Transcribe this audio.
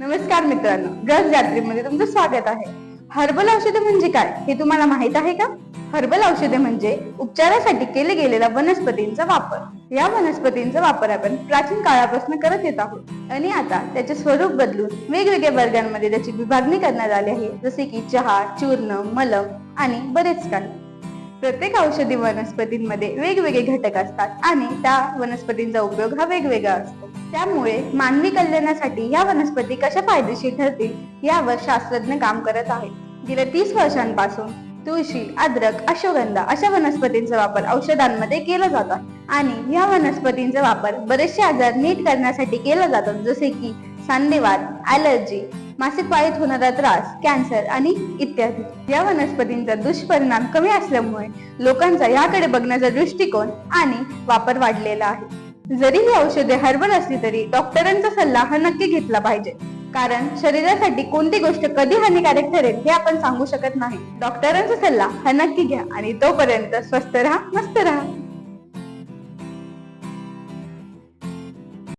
नमस्कार मित्रांनो गज यात्रेमध्ये तुमचं स्वागत आहे. हर्बल औषधे म्हणजे काय हे तुम्हाला माहीत आहे का? हर्बल औषधे म्हणजे उपचारासाठी केले गेलेला वनस्पतींचा वापर. या वनस्पतींचा वापर आपण प्राचीन काळापासून करत येत आहोत. आणि आता त्याचे स्वरूप बदलून वेगवेगळ्या वर्गांमध्ये त्याची विभागणी करण्यात आली आहे. जसे की चहा चूर्ण मलम आणि बरेच काही. प्रत्येक औषधी वनस्पतींमध्ये वेगवेगळे घटक असतात आणि त्या वनस्पतींचा उपयोग हा वेगवेगळा असतो. त्यामुळे मानवी कल्याणासाठी या वनस्पती कशा फायदेशीर ठरतील यावर शास्त्रज्ञ काम करत आहेत. गेल्या तीस वर्षांपासून तुळशी अद्रक अश्वगंधा अशा वनस्पतींचा वापर औषधांमध्ये केला जातो आणि या वनस्पतींचा वापर बरेचसे आजार नीट करण्यासाठी केला जातो जसे की सांधेवात ॲलर्जी मासिक पाळीत होणारा त्रास कॅन्सर आणि इत्यादी. या वनस्पतींचा दुष्परिणाम कमी असल्यामुळे लोकांचा याकडे बघण्याचा दृष्टिकोन आणि वापर वाढलेला आहे. जरी ही औषधे हर्बल असली तरी डॉक्टरांचा सल्ला हा नक्की घेतला पाहिजे. कारण शरीरासाठी कोणती गोष्ट कधी हानिकारक ठरेल हे आपण सांगू शकत नाही. डॉक्टरांचा सल्ला हा नक्की घ्या आणि तोपर्यंत स्वस्थ राहा मस्त राहा.